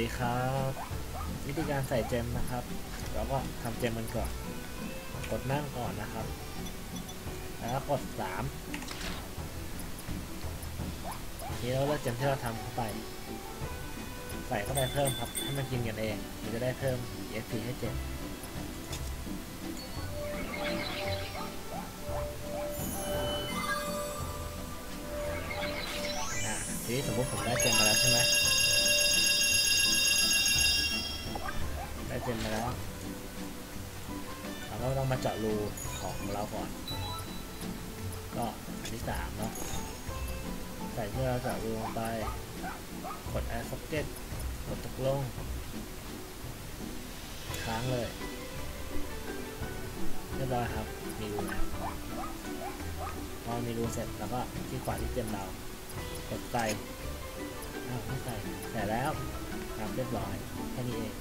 ดีครับ วิธีการใส่เจมนะครับเราก็ทำเจมมันก่อน กดนั่งก่อนนะครับ แล้วกดสามทีนี้เราเลือกเจมที่เราทำเข้าไป ใส่เข้าไปเพิ่มครับ ให้มันกินกันเองมันจะได้เพิ่ม EXP ให้เจมอะทีนี้สมมติผมได้เจมมาแล้วใช่ไหม ได้เจมมาแล้วเราก็ต้องมาเจาะรูของเราก่อน ก็อันที่สามเนาะใส่ที่เราเจาะรูลงไป กด add socket กดตกลง ค้างเลยเรียบร้อยครับ มีรูแล้วพอมีรูเสร็จแล้วก็ที่ขวาที่เจมเรา กดใส่อ้าวไม่ใส่ใส่แล้วครับเรียบร้อยแค่นี้เอง